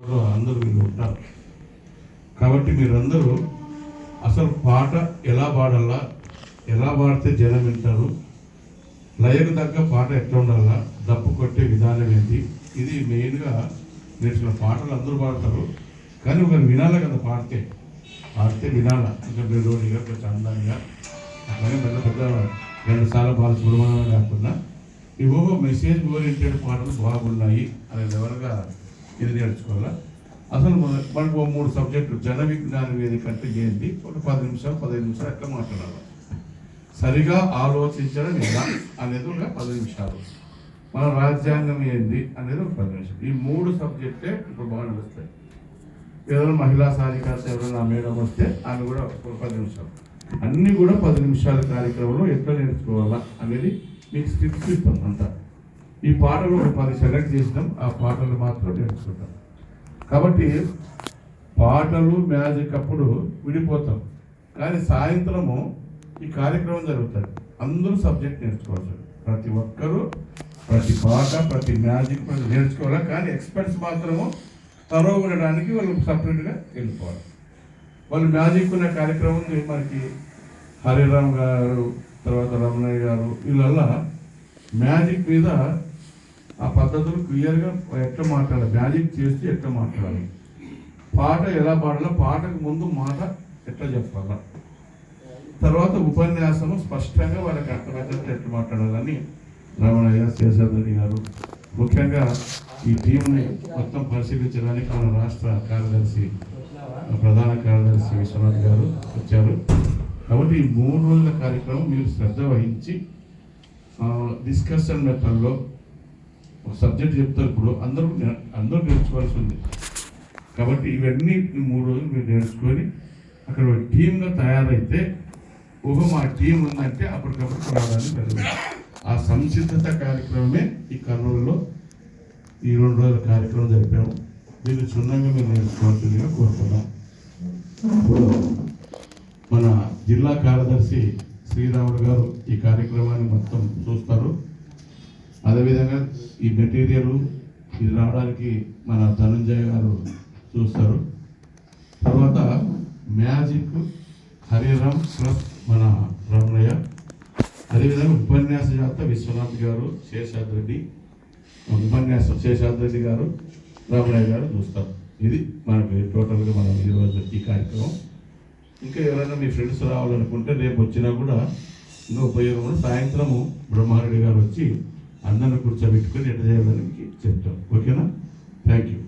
అందరూ మీరు ఉంటారు. కాబట్టి మీరందరూ అసలు పాట ఎలా పాడాలా ఎలా పాడితే జనం వింటారు లయకు తగ్గ పాట ఎట్లా ఉండాలా దప్పు కొట్టే విధానం ఏంటి ఇది మెయిన్గా నేర్చుకున్న పాటలు అందరూ పాడతారు. కానీ ఒకరు వినాలి కదా పాడితే? పాడితే వినాలా. ఇంకా మెలోడీగా కొంచెం అందంగా అట్లాగే పెద్ద పెద్ద ఘంటసాల బాలసుబ్రహ్మణ్యం కాకుండా ఇవో మెసేజ్ ఓరియంటెడ్ పాటలు బాగున్నాయి అనే లెవెల్గా ఇది నేర్చుకోవాలా? అసలు మనకు మూడు సబ్జెక్టులు జన విజ్ఞాన వేదిక అంటే ఏంటి? ఒక పది నిమిషాలు పదిహేను నిమిషాలు ఎట్లా మాట్లాడాలి? సరిగా ఆలోచించడం ఎలా అనేది ఒక పది నిమిషాలు. మన రాజ్యాంగం ఏంది అనేది ఒక పది నిమిషాలు. ఈ మూడు సబ్జెక్టే ఇప్పుడు బాగా నడుస్తాయి. ఏదైనా మహిళా సాధికారత ఎవరైనా మేడం వస్తే ఆమె కూడా ఒక పది నిమిషాలు. అన్నీ కూడా పది నిమిషాల కార్యక్రమంలో ఎట్లా నేర్చుకోవాలా అనేది మీకు స్క్రిప్ట్ ఇస్తాం అంతా. ఈ పాటలు పది సెలెక్ట్ చేసినాం ఆ పాటలు మాత్రం నేర్చుకుంటాం. కాబట్టి పాటలు మ్యాజిక్ అప్పుడు విడిపోతాం. కానీ సాయంత్రము ఈ కార్యక్రమం జరుగుతుంది. అందరూ సబ్జెక్ట్ నేర్చుకోవచ్చు. ప్రతి ఒక్కరూ ప్రతి పాట ప్రతి మ్యాజిక్ ప్రతి నేర్చుకోవాలి. కానీ ఎక్స్పర్ట్స్ మాత్రము తరో ఉండడానికి వాళ్ళు సపరేట్గా వెళ్ళిపోవాలి. వాళ్ళు మ్యాజిక్ ఉన్న కార్యక్రమం మనకి హరిరామ్ గారు తర్వాత రమణయ్య గారు వీళ్ళల్లా మ్యాజిక్ మీద ఆ పద్ధతులు క్లియర్గా ఎట్లా మాట్లాడాలి? మ్యాజిక్ చేస్తే ఎట్లా మాట్లాడాలి? పాట ఎలా పాడాలో పాటకు ముందు మాట ఎట్లా చెప్పాలా? తర్వాత ఉపన్యాసము స్పష్టంగా వాళ్ళకి అర్థమయ్యేటట్టు ఎట్లా మాట్లాడాలని రమణయ్య శేషాద్రి గారు ముఖ్యంగా ఈ టీంని మొత్తం పరిశీలించడానికి మన రాష్ట్ర కార్యదర్శి ప్రధాన కార్యదర్శి విశ్వనాథ్ గారు వచ్చారు. కాబట్టి ఈ మూడు రోజుల కార్యక్రమం మీరు శ్రద్ధ వహించి డిస్కషన్ మెథడ్లో ఒక సబ్జెక్ట్ చెప్తారు ఇప్పుడు అందరూ అందరూ నేర్చుకోవాల్సి ఉంది. కాబట్టి ఇవన్నీ మూడు రోజులు మీరు నేర్చుకొని అక్కడ ఒక టీమ్గా తయారైతే ఓహో మా టీం ఉందంటే అప్పటికప్పుడు రావడానికి పెరుగుతుంది ఆ సంసిద్ధత కార్యక్రమమే ఈ కర్నూలులో ఈ రెండు రోజుల కార్యక్రమం జరిపాము. దీన్ని క్షుణ్ణంగా మీరు నేర్చుకోవాల్సిందిగా కోరుతున్నాం. ఇప్పుడు మన జిల్లా కార్యదర్శి శ్రీరాముడు గారు ఈ కార్యక్రమాన్ని మొత్తం చూస్తారు. అదేవిధంగా ఈ మెటీరియల్ ఇది రావడానికి మన ధనంజయ గారు చూస్తారు. తర్వాత మ్యాజిక్ హరిరామ్ ప్లస్ మన రమణయ్య. అదేవిధంగా ఉపన్యాస జాత విశ్వనాథ్ గారు శేషాద్రెడ్డి ఉపన్యాసం శేషాద్రెడ్డి గారు రమణయ్య గారు చూస్తారు. ఇది మనకి టోటల్గా మనం ఈరోజు ఈ కార్యక్రమం. ఇంకా ఎవరైనా మీ ఫ్రెండ్స్ రావాలనుకుంటే రేపు వచ్చినా కూడా ఇంకా ఉపయోగం సాయంత్రము బ్రహ్మారెడ్డి గారు వచ్చి అందరిని కూర్చోబెట్టుకొని ఎట్లా చేయాలని చెప్తాం ఓకేనా? Thank you